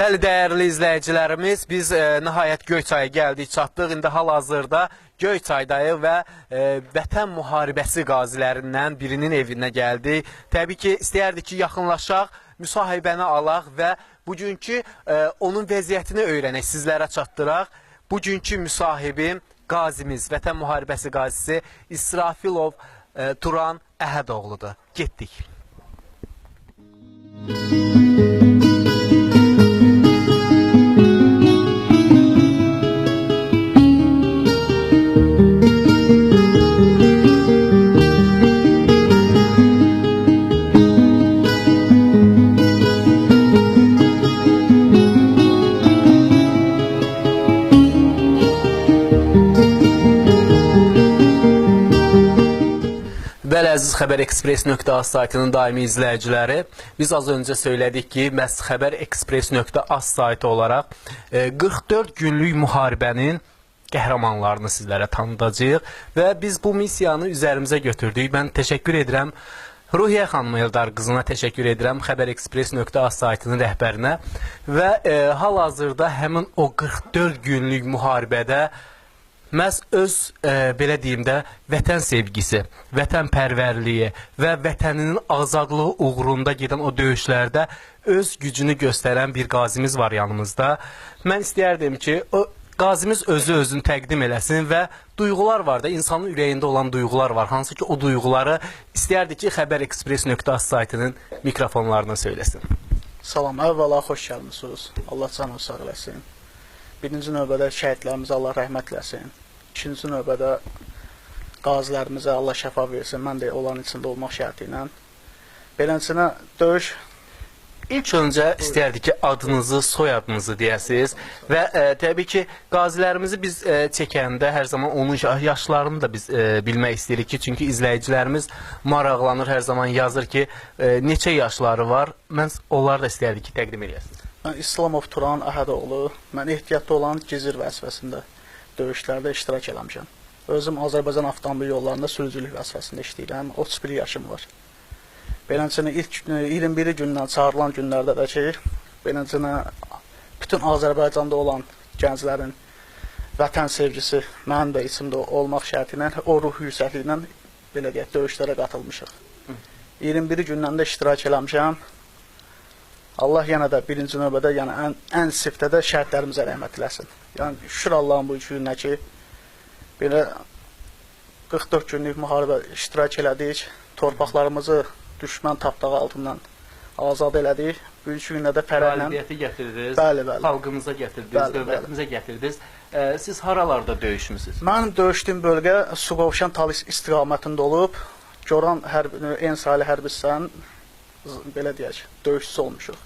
Bəli, dəyərli izləyicilərimiz, biz e, nəhayət Göyçaya gəldik, çatdıq. İndi hal-hazırda Göyçaydayıq və e, vətən müharibəsi qazilərindən birinin evinə gəldik. Təbii ki, istəyərdik ki, yaxınlaşaq, müsahibəni alaq və bugünkü e, onun vəziyyətini öyrənək, sizlərə çatdıraq. Bugünkü müsahibim qazimiz, vətən müharibəsi qazisi İsrafilov e, Turan Əhədoğludur. Getdik. Bəli, əziz Xəbər Express.az saytının daimi izləyiciləri, biz az öncə söylədik ki, məhz Xəbər Express.az saytı olaraq e, 44 günlük müharibənin qəhrəmanlarını sizlərə tanıdacağıq və biz bu missiyanı üzərimizə götürdük. Mən təşəkkür edirəm Ruhiyyə xanım Eldar qızına təşəkkür edirəm Xəbər Express.az saytının rəhbərinə və e, hal-hazırda həmin o 44 günlük müharibədə məhz öz e, belə deyim də vətən sevgisi, vətənpərvərliyi və vətəninin azadlığı uğrunda gedən o döyüşlərdə öz gücünü göstərən bir qazimiz var yanımızda. Mən istəyərdim ki, o qazimiz özü özünü təqdim eləsin və duyğular var da, insanın ürəyində olan duyğular var. Hansı ki, o duyğuları istəyərdik ki, xəbərexpress.az saytının mikrofonlarına söyləsin. Salam, əvvəla xoş gəlmisiniz. Allah canı sağ eləsin. Birinci növbədə şəhidlərimizə Allah rəhmət eləsin. İkinci növbədə qazilərimizə Allah şəfa versin. Mən də onların içində olmaq şərti ilə. Beləsinə döyüş İlk öncə istərdik ki, adınızı, soyadınızı deyəsiniz və e, təbii ki, qazilərimizi biz e, çəkəndə hər zaman onun ya- yaşlarını da biz e, bilmək istəyirik ki, çünki izləyicilərimiz maraqlanır, hər zaman yazır ki, e, neçə yaşları var. Mən onları da istərdik ki, təqdim edəsiniz. mən İslamov Turan Əhədoğlu, mən ehtiyatda olan Gizir vəzifəsində döyüşlərdə iştirak eləmişəm. Özüm Azərbaycan avtomobil yollarında sürücülük vəzifəsində işləyirəm. 31 yaşım var. Beləncə ilk e, 21 gündən çağırılan günlərdə də ki, beləncə bütün Azərbaycanda olan gənclərin vətən sevgisi mənim də içimdə olmaq şərti ilə o ruh yüksəkliyi ilə belə deyək döyüşlərə qatılmışıq. 21 gündən də iştirak eləmişəm. Allah yenə də birinci növbədə, yəni ən, ən sifdə də şəhidlərimizə rəhmət eləsin. Yəni şükür Allahın bu gününə ki, belə 44 günlük müharibə iştirak elədik. Torpaqlarımızı düşmən tapdağı altından azad elədik. Bu üç gündə də fərəhlə Qalibiyyəti gətirdiniz, Bəli, bəli. xalqımıza gətirdiniz, Bəli, dövlətimizə gətirdiniz. E, siz haralarda döyüşmüsünüz? Mənim döyüşdüyüm bölgə Suqovşan Talis istiqamətində olub. Goran hərb Ensali hərbi hissənin z- belə deyək, döyüşçüsü olmuşuq.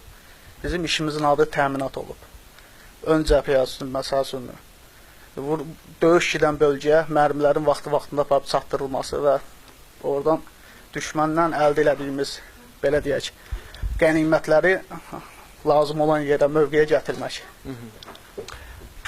Bizim işimizin adı təminat olub. Ön cəbhəyə üçün, məsəl üçün döyüş gedən bölgəyə mərmilərin vaxtı-vaxtında aparıb çatdırılması və oradan düşməndən əldə elədiyimiz belə deyək, qənimətləri lazım olan yerə, mövqeyə gətirmək.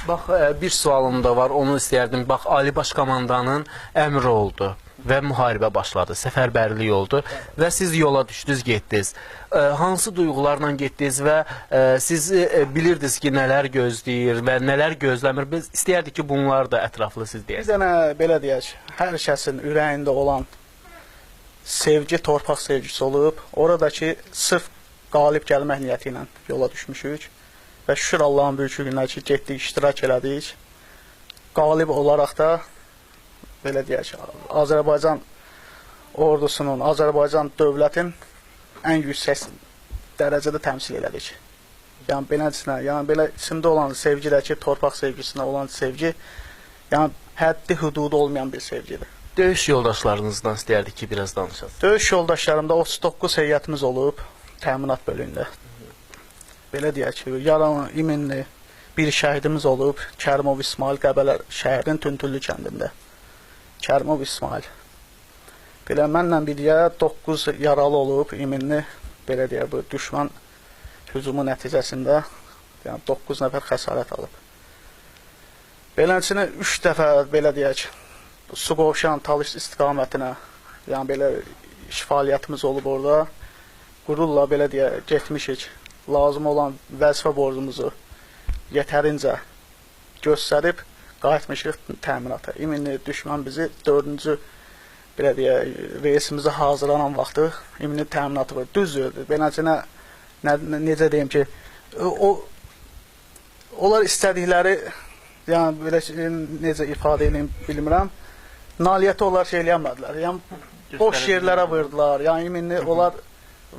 Bax, e, bir sualım da var, onu istəyərdim. Bax, Ali Baş Komandanın əmri oldu və müharibə başladı, səfərbərlik oldu və siz yola düşdünüz, getdiniz. E, hansı duyğularla getdiniz və e, siz e, bilirdiniz ki, nələr gözləyir və nələr gözləmir? Biz istəyərdik ki, bunları da ətraflı siz Bir deyəsiniz. dənə belə deyək, hər kəsin ürəyində olan sevgi, torpaq sevgisi olub. Oradakı sırf qalib gəlmək niyyəti ilə yola düşmüşük və şükür Allahın böyüklüyünə ki, getdik, iştirak elədik. Qalib olaraq da belə deyək, Azərbaycan ordusunun, Azərbaycan dövlətin ən yüksək dərəcədə təmsil elədik. Yəni beləsinə, yəni belə içində olan sevgidəki torpaq sevgisinə olan sevgi, yəni həddi hududu olmayan bir sevgidir. Döyüş yoldaşlarınızdan istəyərdik ki, biraz danışasınız. Döyüş yoldaşlarımda 39 heyətimiz olub təminat bölüyündə. Belə deyək ki, yaralı iminli bir şəhidimiz olub Kərimov İsmail Qəbələ şəhərin Tüntüllü kəndində. Kərimov İsmail. Belə mənlə birgə 9 yaralı olub iminli belə deyək bu düşmən hücumu nəticəsində yəni 9 nəfər xəsarət alıb. Beləsinə 3 dəfə belə deyək Suqovşan Talış istiqamətinə, yəni belə iş fəaliyyətimiz olub orada. Qürurla belə deyə getmişik. Lazım olan vəzifə borcumuzu yetərincə göstərib qayıtmışıq təminata. İmini düşmən bizi 4-cü belə deyə reisimizə hazırlanan vaxtı imini təminatı var. Düzdür. Beləncə nə, necə deyim ki, o onlar istədikləri yəni belə necə ifadə edeyim bilmirəm. Nailiyyəti onlar şey eləmədilər. Yəni boş yerlərə vurdular. Yəni iminli onlar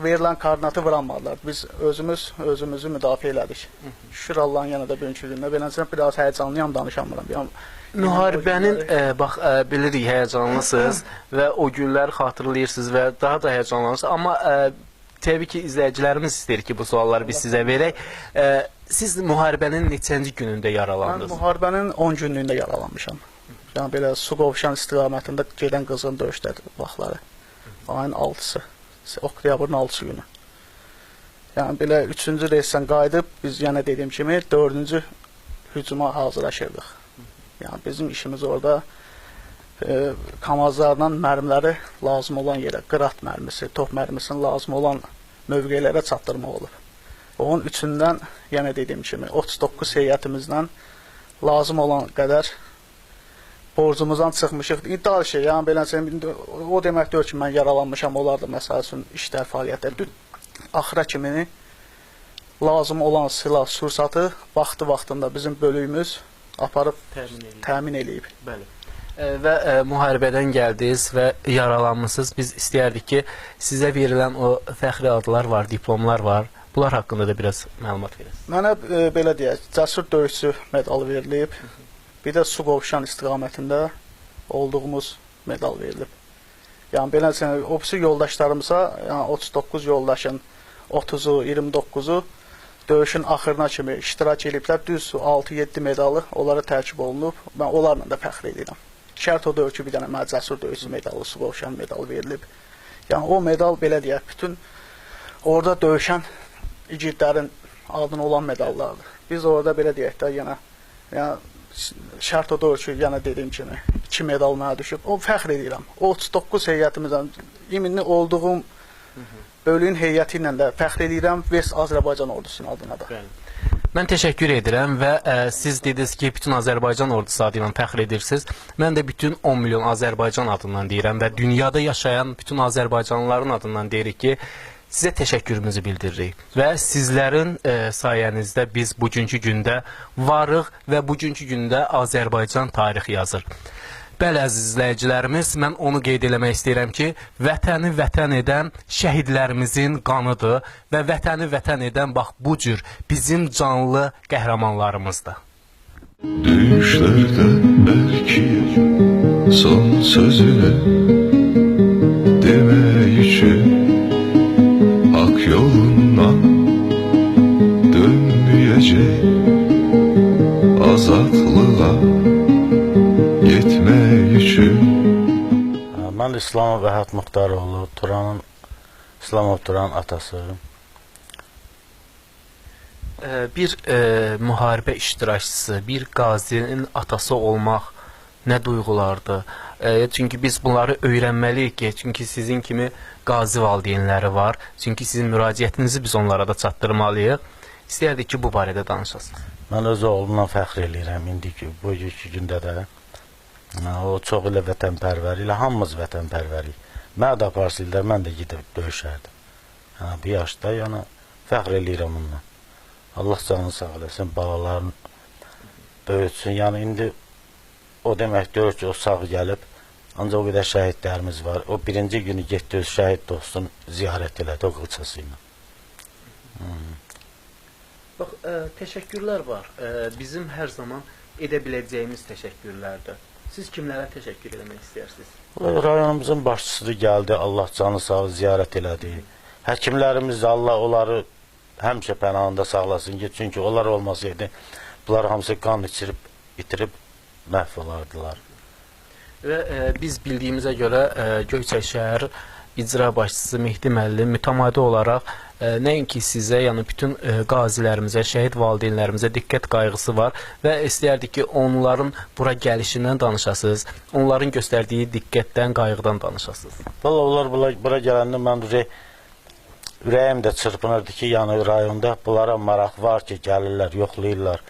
verilən koordinatı vuranmadılar. Biz özümüz özümüzü müdafiə elədik. Şükür Allahın də bugünkü gündə. Beləncə biraz həyəcanlıyam, danışamıram. Yəni Müharibənin e, bax e, bilirik həyəcanlısınız və o günləri xatırlayırsınız və daha da həyəcanlanırsınız, amma e, təbii ki izləyicilərimiz istəyir ki, bu sualları biz sizə verək. E, siz müharibənin neçənci günündə Mən yaralandınız? müharibənin 10 günlüyündə yaralanmışam. Yəni belə Suqovşan istiqamətində gedən qızğın döyüşlər vaxtları. Ayın 6-sı, oktyabrın 6-sı günü. Yəni belə 3-cü reysdən qayıdıb biz yenə dediyim kimi 4-cü hücuma hazırlaşırdıq. Yəni bizim işimiz orada e, kamazlarla mərmiləri lazım olan yerə, qırat mərmisi, top mərmisinin lazım olan mövqelərə çatdırmaq olub. Onun üçündən yenə dediyim kimi 39 heyətimizlə lazım olan qədər borcumuzdan çıxmışıq. İddia şey, yəni beləncə o demək deyil ki, mən yaralanmışam, onlar da məsəl üçün işlər fəaliyyətdə. Axıra kimi lazım olan silah, sursatı vaxtı-vaxtında bizim bölüyümüz aparıb Təmin edin. təmin eləyib. Bəli. E, və e, müharibədən gəldiniz və yaralanmısınız. Biz istəyərdik ki, sizə verilən o fəxri adlar var, diplomlar var. Bunlar haqqında da biraz məlumat verəsiniz. Mənə e, belə deyək, cəsur döyüşçü medalı verilib. Bir də Suqovşan istiqamətində olduğumuz medal verilib. Yəni beləncə opsi yoldaşlarımıza, yəni 39 yoldaşın 30-u, 29-u döyüşün axırına kimi iştirak ediblər. Düz 6-7 medalı onlara tərkib olunub. Mən onlarla da fəxr edirəm. Şərt o döyüşü bir dənə mənə cəsur döyüşçü medalı, Suqovşan medalı verilib. Yəni o medal belə deyək, bütün orada döyüşən igidlərin adına olan medallardır. Biz orada belə deyək də yenə yəni şərt o döyüşü yenə dediyim kimi 2 medal mənə düşüb. O fəxr edirəm. O 39 heyətimizdən iminli olduğum bölüyün heyəti ilə də fəxr edirəm Vest Azərbaycan ordusunun adına da. Mən təşəkkür edirəm və ə, siz dediniz ki, bütün Azərbaycan ordusu adı ilə fəxr edirsiniz. Mən də bütün 10 milyon Azərbaycan adından deyirəm və dünyada yaşayan bütün Azərbaycanlıların adından deyirik ki, sizə təşəkkürümüzü bildiririk və sizlərin ə, sayənizdə biz bugünkü gündə varıq və bugünkü gündə Azərbaycan tarixi yazır. Bəli əziz izləyicilərimiz, mən onu qeyd eləmək istəyirəm ki, vətəni vətən edən şəhidlərimizin qanıdır və vətəni vətən edən bax bu cür bizim canlı qəhrəmanlarımızdır. Düşlerde belki son sözünü demek için dönmeyecek azatlığa yetmek için Mən İslamov Əhəd Muxtaroğlu, Turanın İslamov Turanın atası. Bir ə, müharibə iştirakçısı, bir qazinin atası olmaq nə duyğulardır? Ə, çünki biz bunları öyrənməliyik ki, çünki sizin kimi qazi valideynləri var. Çünki sizin müraciətinizi biz onlara da çatdırmalıyıq. İstəyərdik ki, bu barədə danışasınız. Mən öz oğlumla fəxr eləyirəm indiki bugünkü gündə də. O çox elə vətənpərvər, elə hamımız vətənpərvərik. Mən də aparsınlar, mən də gedib döyüşərdim. Ha, bir yaşda yəni fəxr eləyirəm onunla. Allah canını sağ eləsin, balaların böyütsün. Yəni indi o demək deyil ki, o sağ gəlib. Ancaq o qədər şəhidlərimiz var. O birinci günü getdi öz şəhid dostunu ziyarət elədi o qılçası ilə. Bax, ə, təşəkkürlər var. Ə, bizim hər zaman edə biləcəyimiz təşəkkürlərdir. Siz kimlərə təşəkkür etmək istəyirsiniz? Rayonumuzun başçısı gəldi, Allah canı sağ ziyarət elədi. Həkimlərimiz Allah onları həmişə pənahında saxlasın ki, çünki onlar olmasaydı bunlar hamısı qan içirib, itirib məhv olardılar. Və ə, biz bildiyimizə görə ə, Göyçay şəhər icra başçısı Mehdi müəllim mütəmadi olaraq e, nəinki sizə, yəni bütün e, qazilərimizə, şəhid valideynlərimizə diqqət qayğısı var və istəyərdik ki, onların bura gəlişindən danışasınız, onların göstərdiyi diqqətdən, qayğıdan danışasınız. Valla onlar bura, bura gələndə mən ürək, ürəyim də çırpınırdı ki, yəni rayonda bunlara maraq var ki, gəlirlər, yoxlayırlar.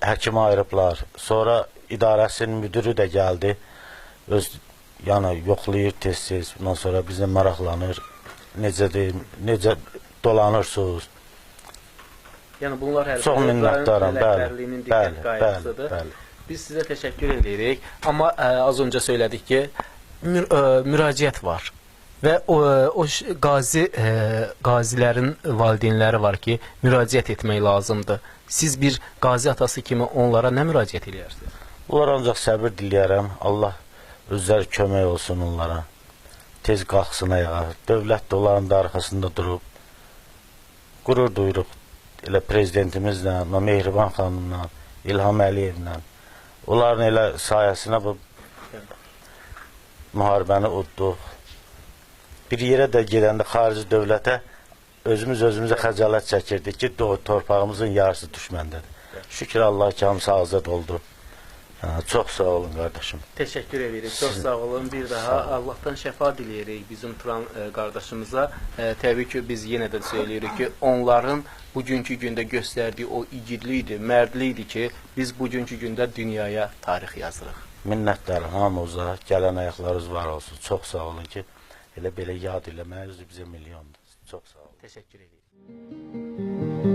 Həkim ayırıblar. Sonra idarəsinin müdürü də gəldi. Öz yəni yoxlayır tez-tez. Ondan sonra bizə maraqlanır. Necədir, necə dolanırsınız? Yəni bunlar hər Çox minnətdaram, bəli. Bəli, bəli, bəli. Biz sizə təşəkkür edirik. Amma ə, az öncə söylədik ki, mür, ə, müraciət var. Və o, o ş- qazi ə, qazilərin valideynləri var ki, müraciət etmək lazımdır. Siz bir qazi atası kimi onlara nə müraciət edirsiniz? Bunlar ancaq səbir diləyərəm. Allah özləri kömək olsun onlara. Tez qalxsın ayağa. Dövlət də onların da arxasında durub. Qürur duyuruq elə prezidentimizlə, Mehriban xanımla, İlham Əliyevlə. Onların elə sayəsinə bu müharibəni udduq. Bir yerə də gedəndə xarici dövlətə özümüz özümüzə xəcalət çəkirdik ki, do- torpağımızın yarısı düşməndədir. Şükür Allah ki, hamısı azad oldu. Çox sağ olun qardaşım. Təşəkkür edirik. Çox sağ olun. Bir daha Allahdan şəfa diləyirik bizim Turan e, qardaşımıza. E, təbii ki, biz yenə də söyləyirik ki, onların bugünkü gündə göstərdiyi o igidlikdir, mərdlikdir ki, biz bugünkü gündə dünyaya tarix yazırıq. Minnətdaram hamınıza. Gələn ayaqlarınız var olsun. Çox sağ olun ki, elə belə yad eləməyiz bizə milyondur. Çox sağ olun. Təşəkkür edirik.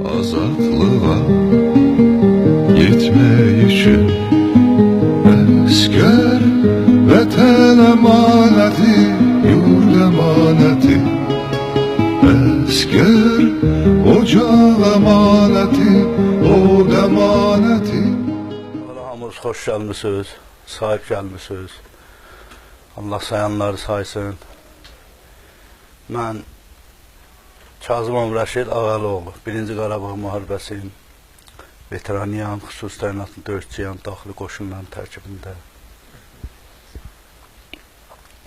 azatlığa Gitmek için Hamınız xoş gəlmisiniz, sahib gəlmisiniz. Allah sayanları saysın. Mən Kazımov Rəşid Ağalıoğlu, 1-ci Qarabağ müharibəsinin veteranıyam, xüsusi təyinatlı döyüşçüyəm, daxili qoşunların tərkibində.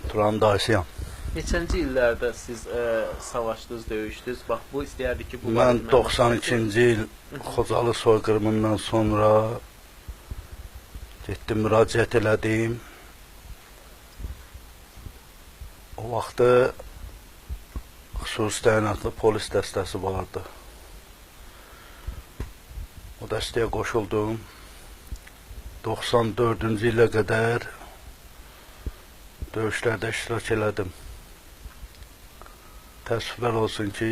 Turan dayısıyam. Neçənci illərdə siz ə, savaşdınız, döyüşdünüz? Bax bu istəyərdik ki, bu Mən barədə 92-ci il Xocalı soyqırımından sonra getdim, müraciət elədim. O vaxtı xüsusi təyinatlı polis dəstəsi vardı. O dəstəyə qoşuldum. 94-cü ilə qədər döyüşlərdə iştirak elədim. Təəssüflər olsun ki,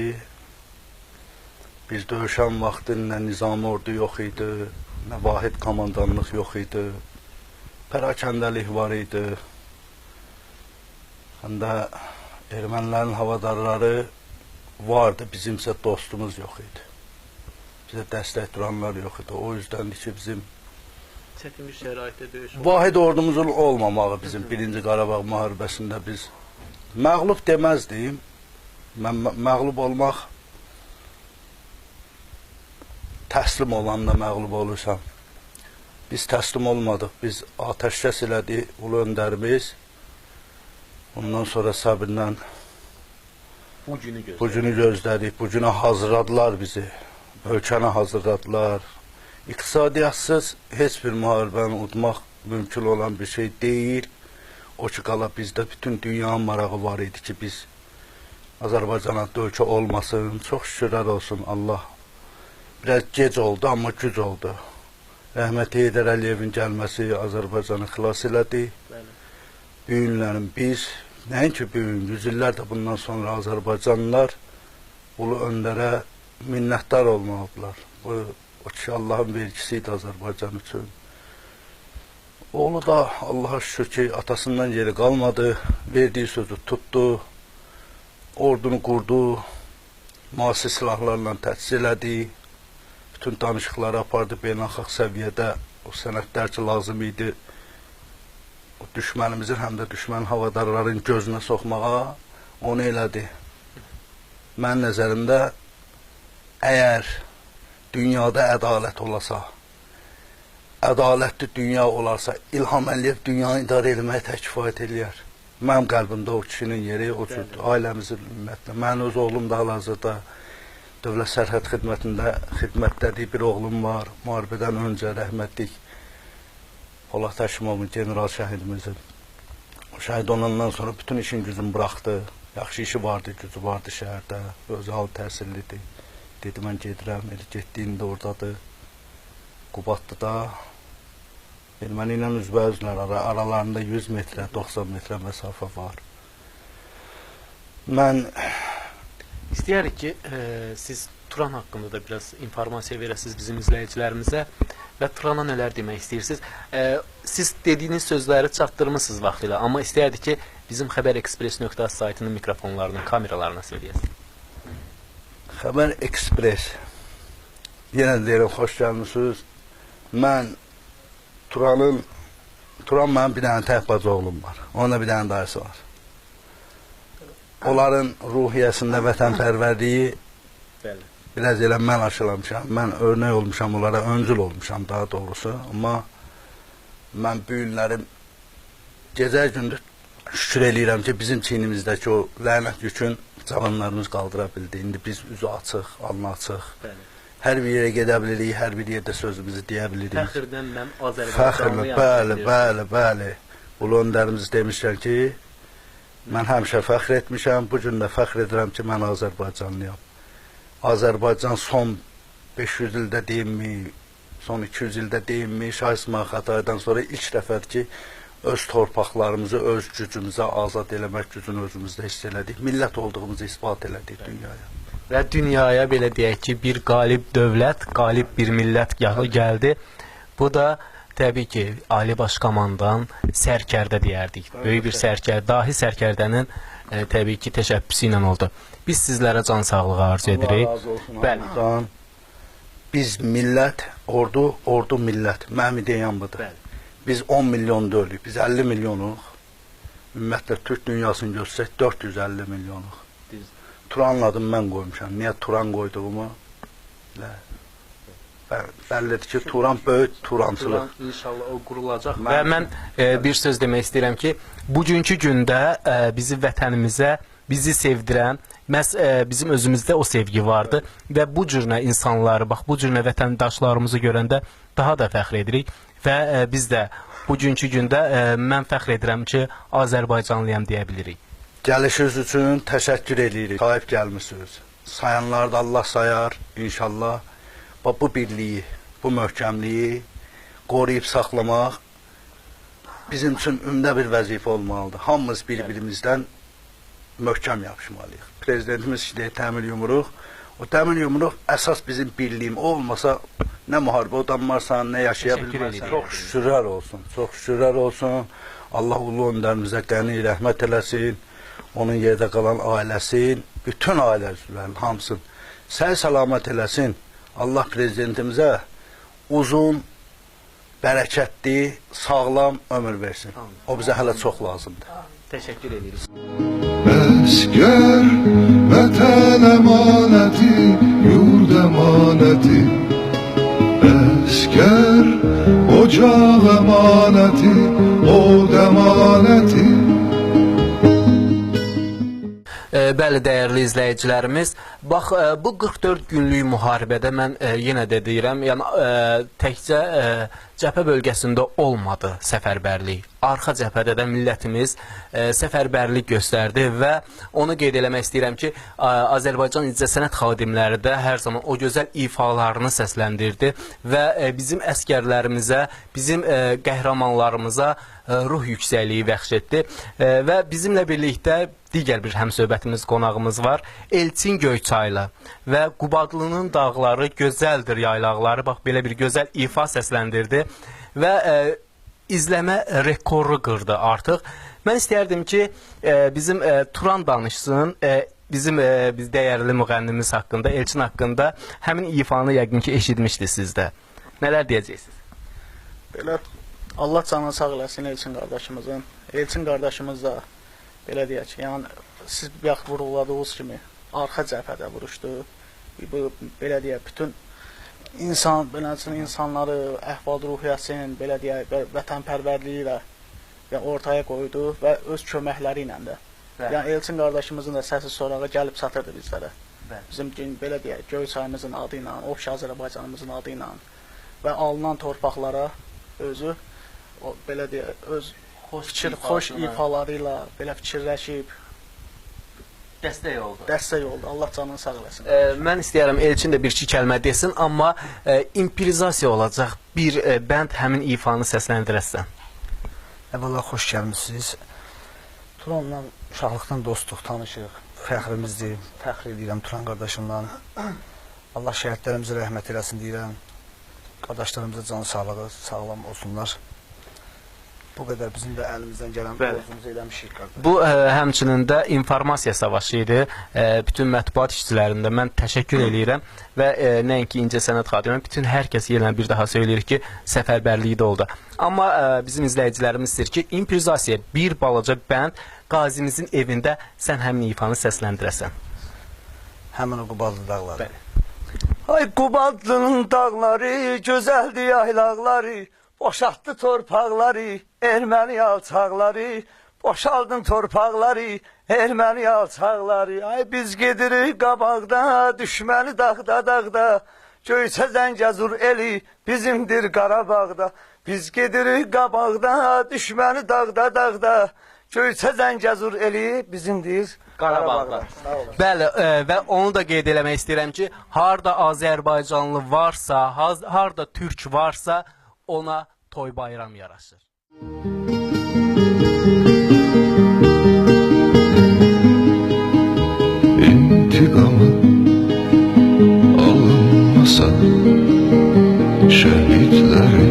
Biz döyüşən vaxtı nə nizami ordu yox idi, nə vahid komandanlıq yox idi. Pərakəndəlik var idi. Həm də ermənilərin havadarları vardı, bizimsə dostumuz yox idi. Bizə dəstək duranlar yox idi. O yüzdəndir ki, bizim çətin bir şəraitdə döyüş vahid ordumuzun olmamağı bizim 1-ci Qarabağ müharibəsində biz məğlub deməzdim. Mən mə- məğlub olmaq təslim olanda məğlub olursan. Biz təslim olmadıq. Biz atəşkəs elədi ulu öndərimiz. Ondan sonra səbirlə bu günü gözləyir. bu günü gözlədik. Bu günə hazırladılar bizi. Ölkəni hazırladılar. İqtisadiyyatsız heç bir müharibəni udmaq mümkün olan bir şey deyil. O ki qala bizdə bütün dünyanın marağı var idi ki biz Azərbaycana ölkə olmasın. Çox şükürlər olsun Allah. Biraz gec oldu amma güc oldu. Rəhmət Heydər Əliyevin gəlməsi Azərbaycanı xilas elədi. Bəli. Bu günlərin biz nəinki bu gün, yüz illər də bundan sonra Azərbaycanlılar ulu öndərə minnətdar olmalıdırlar. Bu o ki Allahın vergisi idi Azərbaycan üçün. Oğlu da Allah'a şükür ki atasından yeri qalmadı. Verdiyi sözü tutdu. Ordunu qurdu. Müasir silahlarla təchiz elədi. Bütün danışıqları apardı beynəlxalq səviyyədə. O sənədlər ki lazım idi o düşmənimizin həm də düşmən havadarların gözünə soxmağa onu elədi. Mənim nəzərimdə əgər dünyada ədalət olasa, ədalətli dünya olarsa, İlham Əliyev dünyanı idarə etməyə tək kifayət eləyər. Mənim qəlbimdə o kişinin yeri o cürdür. Ailəmizin ümumiyyətlə. Mən öz oğlum da hal-hazırda Dövlət Sərhəd Xidmətində xidmətdədir bir oğlum var. Müharibədən öncə rəhmətlik Polat Həşimovun general şəhidimizin. Şəhid olandan sonra bütün işin gücünü buraxdı. Yaxşı işi vardı, gücü vardı şəhərdə. Özü hal təhsillidir. Dedi mən gedirəm, elə getdiyində oradadır. Qubadlıda erməni ilə üzbəüzlər ara, aralarında 100 metrə, 90 metrə məsafə var. Mən İstəyərik ki, e, siz Turan haqqında da biraz informasiya verəsiniz bizim izləyicilərimizə və Turana nələr demək istəyirsiniz? E, siz dediyiniz sözləri çatdırmısınız vaxtilə, amma istəyərdik ki, bizim xəbərexpress.az saytının mikrofonlarına, kameralarına söyləyəsiniz. Xəbər Express. Yenə deyirəm, xoş gəlmisiniz. Mən Turanın Turan mənim bir dənə tək bacı oğlum var. Onun da bir dənə dayısı var. Onların ruhiyyəsində vətənpərvərliyi Bəli. biraz elə mən aşılamışam. Mən örnək olmuşam onlara, öncül olmuşam daha doğrusu. Amma mən bu günləri gecə gündüz şükür eləyirəm ki, bizim çiynimizdəki o lənət yükün cavanlarımız qaldıra bildi. İndi biz üzü açıq, alnı açıq. Bəli. Hər bir yerə gedə bilirik, hər bir yerdə sözümüzü deyə bilirik. Fəxrdən mən Fəxrlə, Azərbaycanlıyam. bəli, deyirsən. bəli, bəli. Ulu öndərimiz demişlər ki, mən həmişə fəxr etmişəm, bu gün də fəxr edirəm ki, mən Azərbaycanlıyam. Azərbaycan son 500 ildə deyimmi, son 200 ildə deyimmi, Şah İsmail Xətaydan sonra ilk dəfədir ki, öz torpaqlarımızı, öz gücümüzə azad eləmək gücünü özümüzdə hiss elədik. Millət olduğumuzu isbat elədik dünyaya. Və dünyaya belə deyək ki, bir qalib dövlət, qalib bir millət gəl- gəldi. Bu da təbii ki, Ali Baş Komandan sərkərdə deyərdik. Böyük bir sərkər, dahi sərkərdənin e, təbii ki, təşəbbüsü ilə oldu. Biz sizlərə can sağlığı arzu edirik. Bəli. Biz millət, ordu, ordu millət. Mənim ideyam budur. Bəli. Biz 10 milyon deyilük, biz 50 milyonuq. Ümumiyyətlə Türk dünyasını görsək 450 milyonuq. Adını mən qoymuşam. Niyə Turan qoyduğumu? Lə. Bə- Bəllidir ki, Turan böyük Turançılıq. Turan inşallah o qurulacaq. Və mən e, bir söz demək istəyirəm ki, bugünkü gündə e, bizi vətənimizə bizi sevdirən məhz e, bizim özümüzdə o sevgi vardı və bu cürnə insanları, bax bu cürnə vətəndaşlarımızı görəndə daha da fəxr edirik və e, biz də bugünkü gündə e, mən fəxr edirəm ki, Azərbaycanlıyam deyə bilirik. Gəlişiniz üçün təşəkkür edirik. Sahib gəlmisiniz. Sayanlar da Allah sayar inşallah. Bu birliyi, bu möhkəmliyi qoruyub saxlamaq bizim üçün ümdə bir vəzifə olmalıdır. Hamımız bir-birimizdən möhkəm yapışmalıyıq. Prezidentimiz deyir təmir yumruq. O təmir yumruq əsas bizim birliyim olmasa nə müharibə udanmarsan, nə yaşaya edirik. Çox şükürlər olsun. Çox şükürlər olsun. Allah ulu öndərimizə qəni rəhmət eləsin. Onun yerdə qalan ailəsin, bütün ailə üzvlərinin hamısını səy salamat eləsin. Allah prezidentimizə uzun, bərəkətli, sağlam ömür versin. O bizə hələ çox lazımdır. Təşəkkür edirik. Esker vətən əmanəti, yurd əmanəti Esker ocaq əmanəti, od əmanəti E, bəli, dəyərli izləyicilərimiz, bax e, bu 44 günlük müharibədə mən e, yenə də deyirəm, yəni e, təkcə e, cəbhə bölgəsində olmadı səfərbərlik. Arxa cəbhədə də millətimiz e, səfərbərlik göstərdi və onu qeyd eləmək istəyirəm ki, a, Azərbaycan incəsənət xadimləri də hər zaman o gözəl ifalarını səsləndirdi və e, bizim əskərlərimizə, bizim e, qəhrəmanlarımıza e, ruh yüksəkliyi bəxş etdi E, və bizimlə birlikdə digər bir həmsöhbətimiz, qonağımız var. Elçin Göyçaylı və Qubadlının dağları gözəldir yaylaqları. Bax belə bir gözəl ifa səsləndirdi və e, izləmə rekoru qırdı artıq. Mən istərdim ki, e, bizim e, Turan danışsın, e, bizim e, biz dəyərli müğənnimiz haqqında, Elçin haqqında həmin ifanı yəqin ki eşitmişdi sizdə. Nələr deyəcəksiniz? Belə Allah canını sağ eləsin Elçin qardaşımızın. Elçin qardaşımız da belə deyək, yəni siz bax vurğuladığınız kimi arxa cəbhədə vuruşdu. Bu belə deyək, bütün insan, beləsin insanları, əhval-ruhiyyəsinin, belə deyək, və- vətənpərvərliyi ilə yəni ortaya qoydu və öz köməkləri ilə də. Bəli. Yəni Elçin qardaşımızın da səsi sorağı gəlib çatırdı bizlərə. Bəli. Bizim belə deyək, Göyçayımızın adı ilə, Obşa Azərbaycanımızın adı ilə və alınan torpaqlara özü o belə deyək, öz Xoş fikir, xoş ifaları ilə belə fikirləşib dəstək oldu. dəstək oldu. Allah canını sağ eləsin. E, mən istəyirəm Elçin də bir-iki kəlmə desin, amma e, improvisasiya olacaq bir e, bənd həmin ifanı səsləndirəsən. Əvvəla xoş gəlmisiniz. Turanla uşaqlıqdan dostluq, tanışıq. Fəxrimizdir. Fəxr edirəm Turan qardaşımla. Allah şəhidlərimizə rəhmət eləsin deyirəm. Qardaşlarımıza can sağlığı, sağlam olsunlar. Bu qədər bizim də əlimizdən gələn borcumuzu eləmişik qardaş. Bu ə, həmçinin də informasiya savaşı idi. Ə, bütün mətbuat işçilərində mən təşəkkür eləyirəm və ə, nəinki incəsənət xadimə, bütün hər kəs yenə bir daha söyləyir ki, səfərbərliyi də oldu. Amma ə, bizim izləyicilərimiz istəyir ki, improvizasiya bir balaca bənd qazimizin evində sən həmin ifanı səsləndirəsən. Həmin o Qubadlı dağları. Bəli. Ay Qubadlının dağları, gözəldir yaylaqları, boşaltdı torpaqları, erməni alçaqları, boşaldın torpaqları, erməni alçaqları. Ay biz gedirik qabaqda, düşməni dağda dağda, Göyçə Zəngəzur eli bizimdir Qarabağda. Biz gedirik qabaqda, düşməni dağda dağda, Göyçə Zəngəzur eli bizimdir Qarabağda. Bəli, ə, və onu da qeyd eləmək istəyirəm ki, harda Azərbaycanlı varsa, harda türk varsa, ona toy bayram yaraşır. İntikamı alınmasa Şehitlerin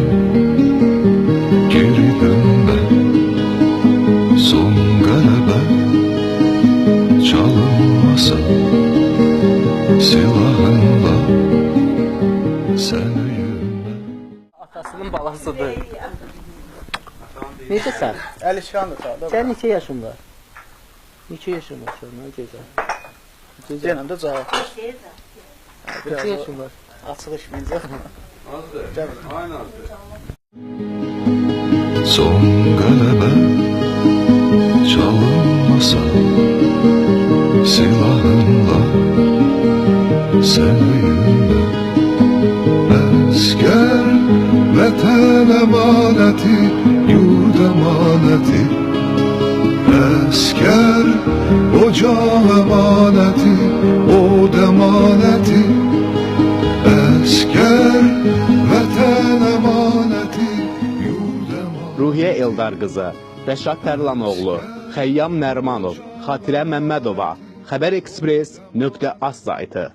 Atasının balasıdır. Necəsən? Əlişandır ta. Sən neçə yaşın var? Neçə yaşın var sən? Nə gözəl. Yenə də cavab. ver. Ha, Biraz Neçə o yaşın var? açıq işməyəcək. Son galebe çalınmasa Silahınla sen vatan emaneti Yurt emaneti. Asker ocaq emaneti Od emaneti. Asker vatan emaneti Yurt emaneti. Ruhiyyə Eldar qızı, Rəşad Tərlanoğlu, Xəyyam Nərimanov, Xatirə Məmmədova, Xəbər Ekspres.az saytı.